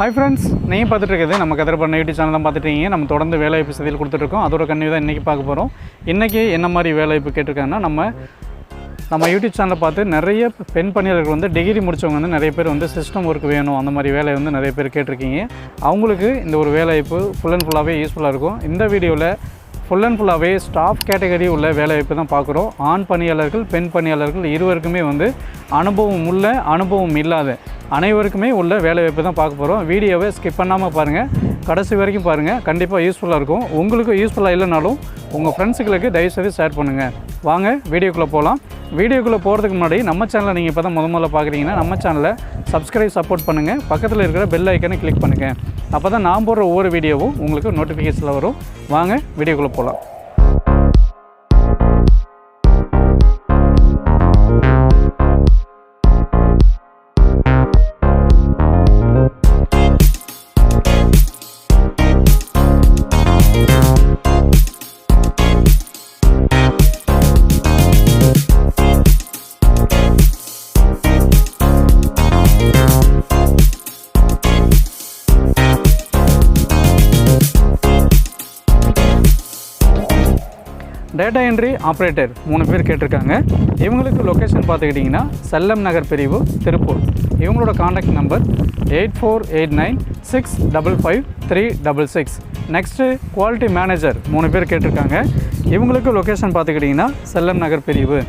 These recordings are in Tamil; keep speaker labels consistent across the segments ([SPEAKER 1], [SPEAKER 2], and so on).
[SPEAKER 1] ஹாய் ஃப்ரெண்ட்ஸ் நீங்கள் பார்த்துட்டு நம்ம கதிர பண்ண யூடியூப் சேனல் தான் பார்த்துட்டீங்க நம்ம தொடர்ந்து வேலைவாய்ப்பு செய்தியில் கொடுத்துட்ருக்கோம் அதோட கண்ணியை தான் இன்றைக்கி பார்க்க போகிறோம் இன்றைக்கி என்ன மாதிரி வேலைவாய்ப்பு கேட்டிருக்காங்கன்னா நம்ம நம்ம யூடியூப் சேனலை பார்த்து நிறைய பெண் பணியாளர்கள் வந்து டிகிரி முடித்தவங்க வந்து நிறைய பேர் வந்து சிஸ்டம் ஒர்க் வேணும் அந்த மாதிரி வேலையை வந்து நிறைய பேர் கேட்டிருக்கீங்க. அவங்களுக்கு இந்த ஒரு வேலைவாய்ப்பு ஃபுல் அண்ட் ஃபுல்லாகவே யூஸ்ஃபுல்லாக இருக்கும். இந்த வீடியோவில் ஃபுல் அண்ட் ஃபுல்லாகவே ஸ்டாஃப் கேட்டகரி உள்ள வேலைவாய்ப்பு தான் பார்க்குறோம். ஆண் பணியாளர்கள் பெண் பணியாளர்கள் இருவருக்குமே வந்து அனுபவம் உள்ள அனுபவம் இல்லாத அனைவருக்குமே உள்ள வேலைவாய்ப்பு தான் பார்க்க போகிறோம் வீடியோவை ஸ்கிப் பண்ணாமல் பாருங்கள் கடைசி வரைக்கும் பாருங்கள் கண்டிப்பாக யூஸ்ஃபுல்லாக இருக்கும். உங்களுக்கு யூஸ்ஃபுல்லாக இல்லைனாலும் உங்கள் ஃப்ரெண்ட்ஸுகளுக்கு தயவுசெய்து ஷேர் பண்ணுங்கள் வாங்க வீடியோக்குள்ளே போகலாம் வீடியோக்குள்ளே போகிறதுக்கு முன்னாடி நம்ம சேனலை நீங்கள் இப்போ தான் முத முதல்ல பார்க்குறீங்கன்னா நம்ம சேனலை சப்ஸ்கிரைப் சப்போர்ட் பண்ணுங்கள் பக்கத்தில் இருக்கிற பெல் ஐக்கனை கிளிக் பண்ணுங்கள் அப்போ தான் நான் போடுற ஒவ்வொரு வீடியோவும் உங்களுக்கு நோட்டிஃபிகேஷனில் வரும். வாங்க வீடியோக்குள்ளே போகலாம் டேட்டா என்ட்ரி ஆப்ரேட்டர் மூணு பேர் கேட்டிருக்காங்க. இவங்களுக்கு லொக்கேஷன் பார்த்துக்கிட்டிங்கன்னா செல்லம் நகர் பிரிவு திருப்பூர். இவங்களோட contact number eight four eight nine six double five three double six next quality manager மூணு பேர் கேட்டிருக்காங்க. இவங்களுக்கு லொக்கேஷன் பார்த்துக்கிட்டிங்கன்னா செல்லம் நகர் பிரிவு.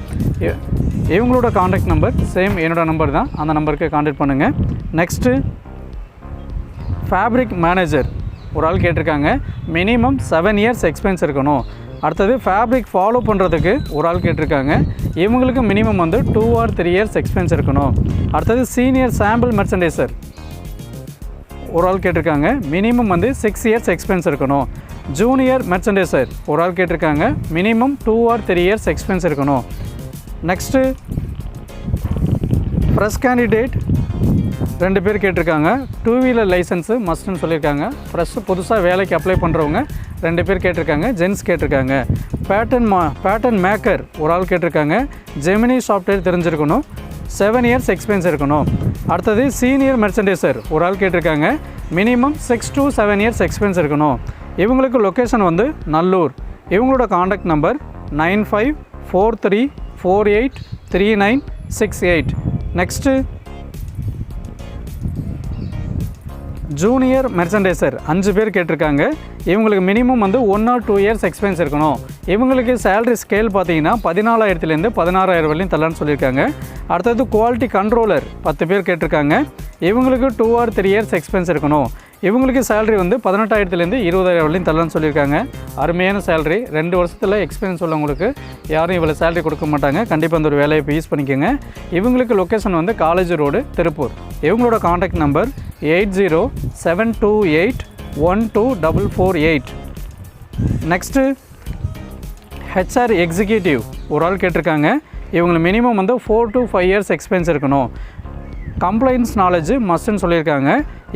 [SPEAKER 1] இவங்களோட காண்டாக்ட் நம்பர் சேம் என்னோட நம்பர் தான். அந்த நம்பருக்கு காண்டாக்ட் பண்ணுங்கள் நெக்ஸ்ட்டு ஃபேப்ரிக் மேனேஜர் ஒரு ஆள் கேட்டிருக்காங்க. மினிமம் செவன் இயர்ஸ் எக்ஸ்பீரியன்ஸ் இருக்கணும். அடுத்தது ஃபேப்ரிக் ஃபாலோ பண்ணுறதுக்கு ஒரு ஆள் கேட்டிருக்காங்க. இவங்களுக்கு மினிமம் வந்து two or three years experience இருக்கணும். அடுத்தது சீனியர் சாம்பிள் மெர்ச்சன்டைசர் ஒரு ஆள் கேட்டிருக்காங்க. மினிமம் வந்து சிக்ஸ் இயர்ஸ் எக்ஸ்பீரியன்ஸ் இருக்கணும். ஜூனியர் மெர்ச்சன்டைசர் ஒரு ஆள் கேட்டிருக்காங்க. Minimum two or three years experience இருக்கணும். நெக்ஸ்ட்டு ஃப்ரெஷ் கேண்டிடேட் ரெண்டு பேர் கேட்டிருக்காங்க. டூ வீலர் லைசன்ஸு மஸ்ட்னு சொல்லியிருக்காங்க. ஃப்ரெஷ் புதுசாக வேலைக்கு அப்ளை பண்ணுறவங்க ரெண்டு பேர் கேட்டிருக்காங்க. ஜென்ஸ் கேட்டிருக்காங்க. பேட்டர்ன் மா பேட்டர்ன் மேக்கர் ஒரு ஆள் கேட்டிருக்காங்க. ஜெமினி சாஃப்ட்வேர் தெரிஞ்சிருக்கணும். செவன் இயர்ஸ் எக்ஸ்பீரியன்ஸ் இருக்கணும். அடுத்தது சீனியர் மெர்ச்சன்டைசர் ஒரு ஆள் கேட்டிருக்காங்க. Minimum six to seven years experience இருக்கணும். இவங்களுக்கு லொக்கேஷன் வந்து நல்லூர். இவங்களோட contact number nine five four three four eight three nine six eight next junior merchandiser அஞ்சு பேர் கேட்டிருக்காங்க. இவங்களுக்கு மினிமம் வந்து one or two years experience இருக்கணும். இவங்களுக்கு சேலரி ஸ்கேல் பார்த்தீங்கன்னா பதினாலாயிரத்துலேருந்து பதினாறாயிரம் வரையும் தரலான்னு சொல்லியிருக்காங்க. அடுத்தது குவாலிட்டி கண்ட்ரோலர் பத்து பேர் கேட்டிருக்காங்க. இவங்களுக்கு two or three years expense இருக்கணும். இவங்களுக்கு சேலரி வந்து பதினெட்டாயிரத்துலேருந்து இருபதாயிரம் வரலையும் தரலான்னு சொல்லியிருக்காங்க. அருமையான சேலரி ரெண்டு வருஷத்தில் எக்ஸ்பீரியன்ஸ் உள்ளவங்களுக்கு யாரும் இவ்வளோ சேலரி கொடுக்க மாட்டாங்க. கண்டிப்பாக அந்த ஒரு வேலையை யூஸ் பண்ணிக்கோங்க. இவங்களுக்கு லொக்கேஷன் வந்து காலேஜ் ரோடு திருப்பூர். இவங்களோட contact number eight zero seven two eight one two double four eight next HR executive ஒரு ஆள் கேட்டிருக்காங்க. இவங்களுக்கு மினிமம் வந்து four to five years experience இருக்கணும். கம்ப்ளைண்ட்ஸ் நாலேஜ் மஸ்ட்னு சொல்லியிருக்காங்க.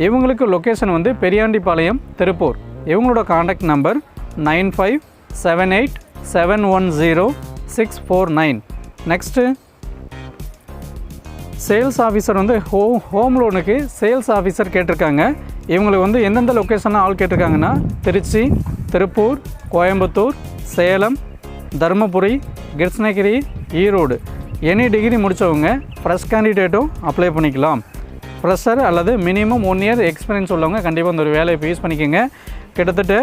[SPEAKER 1] இவங்களுக்கு லொக்கேஷன் வந்து பெரியாண்டிபாளையம் திருப்பூர். இவங்களோட contact number nine five seven eight seven one zero six four nine next sales officer வந்து ஹோ ஹோம் லோனுக்கு சேல்ஸ் ஆஃபீஸர் கேட்டிருக்காங்க. இவங்களுக்கு வந்து எந்தெந்த லொக்கேஷனாக ஆள் கேட்டிருக்காங்கன்னா திருச்சி திருப்பூர் கோயம்புத்தூர் சேலம் தருமபுரி கிருஷ்ணகிரி ஈரோடு. எனி டிகிரி முடித்தவங்க ஃப்ரெஷ் கேண்டிடேட்டும் அப்ளை பண்ணிக்கலாம். ஃப்ரெஷர் அல்லது மினிமம் ஒன் இயர் எக்ஸ்பீரியன்ஸ் உள்ளவங்க கண்டிப்பாக இந்த ஒரு வேலைவாய்ப்பு யூஸ் பண்ணிக்கோங்க. கிட்டத்தட்ட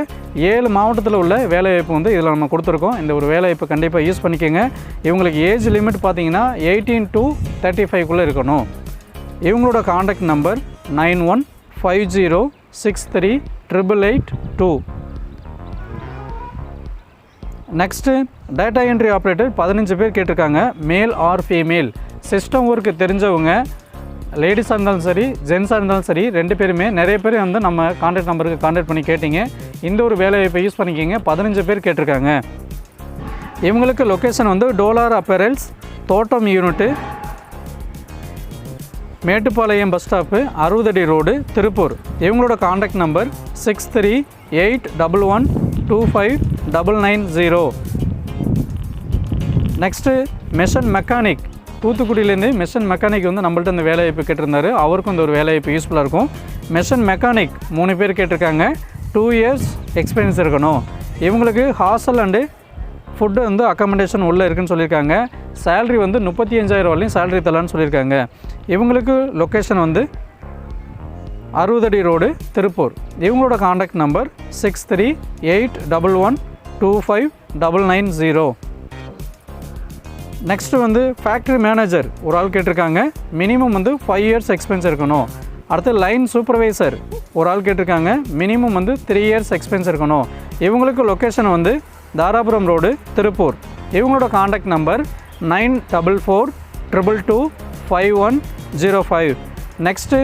[SPEAKER 1] ஏழு மாவட்டத்தில் உள்ள வேலைவாய்ப்பு வந்து இதில் நம்ம கொடுத்துருக்கோம். இந்த ஒரு வேலைவாய்ப்பு கண்டிப்பாக யூஸ் பண்ணிக்கோங்க. இவங்களுக்கு ஏஜ் லிமிட் பார்த்தீங்கன்னா எயிட்டீன் டு தேர்ட்டி ஃபைவ்க்குள்ளே இருக்கணும். இவங்களோட contact number nine one five zero six three triple eight two next data entry operator பதினஞ்சு பேர் கேட்டிருக்காங்க. Male or female system work தெரிஞ்சவங்க லேடிஸாக இருந்தாலும் சரி ஜென்ஸாக இருந்தாலும் சரி ரெண்டு பேருமே நிறைய பேர் வந்து நம்ம காண்டாக்ட் நம்பருக்கு காண்டாக்ட் பண்ணி கேட்டிங்க. இந்த ஒரு வேலைவாய்ப்பை யூஸ் பண்ணிக்கிங்க. பதினஞ்சு பேர் கேட்டிருக்காங்க. இவங்களுக்கு லொக்கேஷன் வந்து டோலார் அப்பரல்ஸ் தோட்டம் யூனிட்டு மேட்டுப்பாளையம் பஸ் ஸ்டாப்பு அறுபதடி ரோடு திருப்பூர். இவங்களோட contact number six three eight double one two five double nine zero next machine mechanic தூத்துக்குடியிலேருந்து machine mechanic வந்து நம்மள்ட்ட இந்த வேலைவாய்ப்பு கேட்டிருந்தாரு. அவருக்கும் இந்த ஒரு வேலைவாய்ப்பு யூஸ்ஃபுல்லாக இருக்கும். மெஷன் மெக்கானிக் மூணு பேர் கேட்டிருக்காங்க. டூ இயர்ஸ் எக்ஸ்பீரியன்ஸ் இருக்கணும். இவங்களுக்கு ஹாஸ்டல் அண்டு ஃபுட்டு வந்து அக்காமடேஷன் உள்ளே இருக்குன்னு சொல்லியிருக்காங்க. சேல்ரி வந்து முப்பத்தி அஞ்சாயிரம் வரலையும் சேல்ரி தரலான்னு சொல்லியிருக்காங்க. இவங்களுக்கு லொக்கேஷன் வந்து அறுபதடி ரோடு திருப்பூர். இவங்களோட contact number six three eight double one two five double nine zero next வந்து ஃபேக்ட்ரி மேனேஜர் ஒரு ஆள் கேட்டிருக்காங்க. மினிமம் வந்து ஃபைவ் இயர்ஸ் எக்ஸ்பென்ஸ் இருக்கணும். அடுத்து லைன் சூப்பர்வைசர் ஒரு ஆள் கேட்டிருக்காங்க. மினிமம் வந்து த்ரீ இயர்ஸ் எக்ஸ்பென்ஸ் இருக்கணும். இவங்களுக்கு லொக்கேஷன் வந்து தாராபுரம் ரோடு திருப்பூர். இவங்களோட contact number nine double four triple two five one zero five next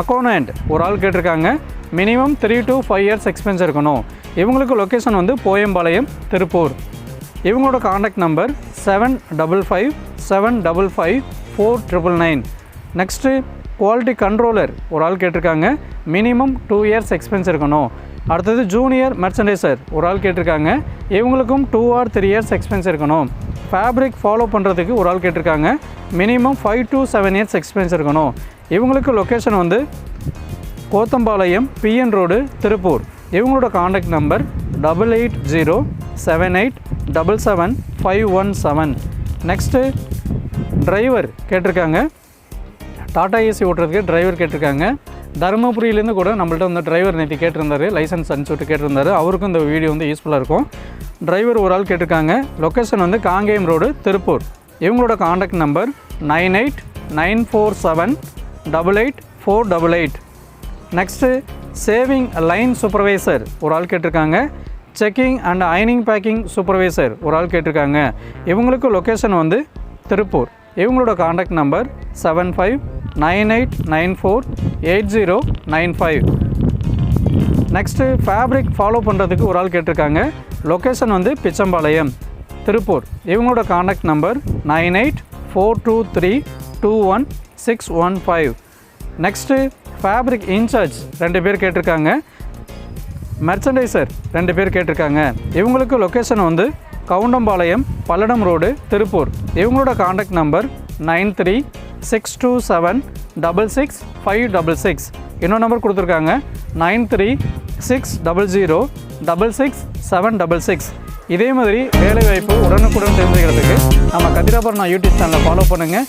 [SPEAKER 1] account ஒரு ஆள் கேட்டிருக்காங்க. Minimum three to five years expense இருக்கணும். இவங்களுக்கு லொக்கேஷன் வந்து போயம்பாளையம் திருப்பூர் இவங்களோட contact number seven double five seven double five four triple nine next quality controller ஒரு ஆள் கேட்டிருக்காங்க. மினிமம் டூ இயர்ஸ் எக்ஸ்பென்ஸ் இருக்கணும். அடுத்தது ஜூனியர் மெர்ச்சன்டைசர் ஒரு ஆள் கேட்டிருக்காங்க. இவங்களுக்கும் two or three years expense இருக்கணும். ஃபேப்ரிக் ஃபாலோ பண்ணுறதுக்கு ஒரு ஆள் கேட்டிருக்காங்க. Minimum five to seven years expense இருக்கணும். இவங்களுக்கு லொக்கேஷன் வந்து கோத்தம்பாளையம் பிஎன் ரோடு திருப்பூர். இவங்களோட contact number double eight zero seven eight double seven five one seven next driver கேட்டிருக்காங்க. டாடா ஏசி ஓட்டுறதுக்கு டிரைவர் கேட்டிருக்காங்க. தருமபுரியிலேருந்து கூட நம்மள்ட்ட வந்து டிரைவர் நேற்று கேட்டிருந்தாரு லைசன்ஸ் அனுப்பிச்சுட்டு கேட்டிருந்தாரு. அவருக்கும் இந்த வீடியோ வந்து யூஸ்ஃபுல்லாக இருக்கும். டிரைவர் ஒரு ஆள் கேட்டிருக்காங்க. லொக்கேஷன் வந்து காங்கேயம் ரோடு திருப்பூர். இவங்களோட contact number nine eight nine four seven double eight four double eight next sewing line supervisor ஒரு ஆள் கேட்டிருக்காங்க. செக்கிங் அண்ட் அயனிங் பேக்கிங் சூப்பர்வைசர் ஒரு ஆள் கேட்டிருக்காங்க. இவங்களுக்கு லொக்கேஷன் வந்து திருப்பூர். இவங்களோட contact number seven five nine eight nine four eight zero nine five next fabric follow பண்ணுறதுக்கு ஒரு ஆள் கேட்டிருக்காங்க. லொக்கேஷன் வந்து பிச்சம்பாளையம் திருப்பூர். இவங்களோட contact number nine eight four two three two one six one five next fabric in charge ரெண்டு பேர் கேட்டிருக்காங்க. மெர்ச்சன்டைசர் ரெண்டு பேர் கேட்டிருக்காங்க. இவங்களுக்கு லொக்கேஷன் வந்து கவுண்டம்பாளையம் பல்லடம் ரோடு திருப்பூர். இவங்களோட contact number nine three six two seven double six five double six. இன்னொரு நம்பர் கொடுத்துருக்காங்க nine three six double zero double six seven double six. இதே மாதிரி வேலைவாய்ப்பு உடனுக்குடன் தெரிஞ்சுக்கிறதுக்கு நம்ம கதிராபரணா யூடியூப் சேனலை ஃபாலோ பண்ணுங்கள்